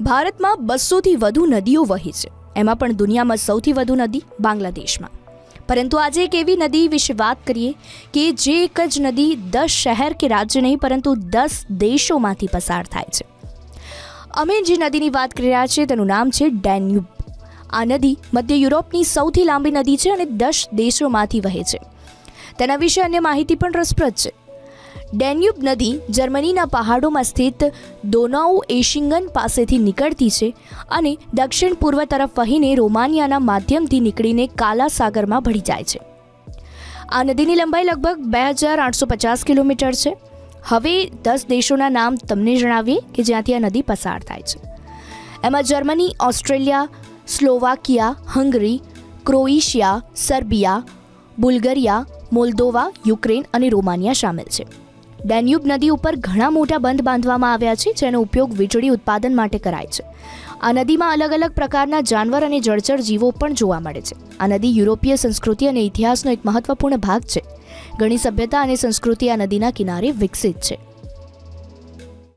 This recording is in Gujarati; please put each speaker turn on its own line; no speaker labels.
ભારતમાં બસોથી વધુ નદીઓ વહે છે. એમાં પણ દુનિયામાં સૌથી વધુ નદી બાંગ્લાદેશમાં. પરંતુ આજે એક એવી નદી વિશે વાત કરીએ કે જે એક જ નદી દસ શહેર કે રાજ્ય નહીં, પરંતુ દસ દેશોમાંથી પસાર થાય છે. અમે જે નદીની વાત કરી રહ્યા છીએ તેનું નામ છે ડેન્યુબ. આ નદી મધ્ય યુરોપની સૌથી લાંબી નદી છે અને દસ દેશોમાંથી વહે છે. તેના વિશે અન્ય માહિતી પણ રસપ્રદ છે. ડેન્યુબ નદી જર્મનીના પહાડોમાં સ્થિત દોનાઉ એશિંગન પાસેથી નીકળતી છે અને દક્ષિણ પૂર્વ તરફ વહીને રોમાનિયાના માધ્યમથી નીકળીને કાલા સાગરમાં ભળી જાય છે. આ નદીની લંબાઈ લગભગ બે હજાર આઠસો પચાસ કિલોમીટર છે. હવે દસ દેશોના નામ તમને જણાવીએ કે જ્યાંથી આ નદી પસાર થાય છે. એમાં Germany, Australia, Slovakia, Hungary, Croatia, Serbia, Bulgaria, Moldova, Ukraine અને રોમાનિયા સામેલ છે. ડેન્યુબ નદી ઉપર ઘણા મોટા બંધ બાંધવામાં આવ્યા છે, જેનો ઉપયોગ વીજળી ઉત્પાદન માટે કરાય છે. આ નદીમાં અલગ અલગ પ્રકારના જાનવર અને જળચર જીવો પણ જોવા મળે છે. આ નદી યુરોપીય સંસ્કૃતિ અને ઇતિહાસનો એક મહત્વપૂર્ણ ભાગ છે. ઘણી સભ્યતા અને સંસ્કૃતિ આ નદીના કિનારે વિકસિત છે.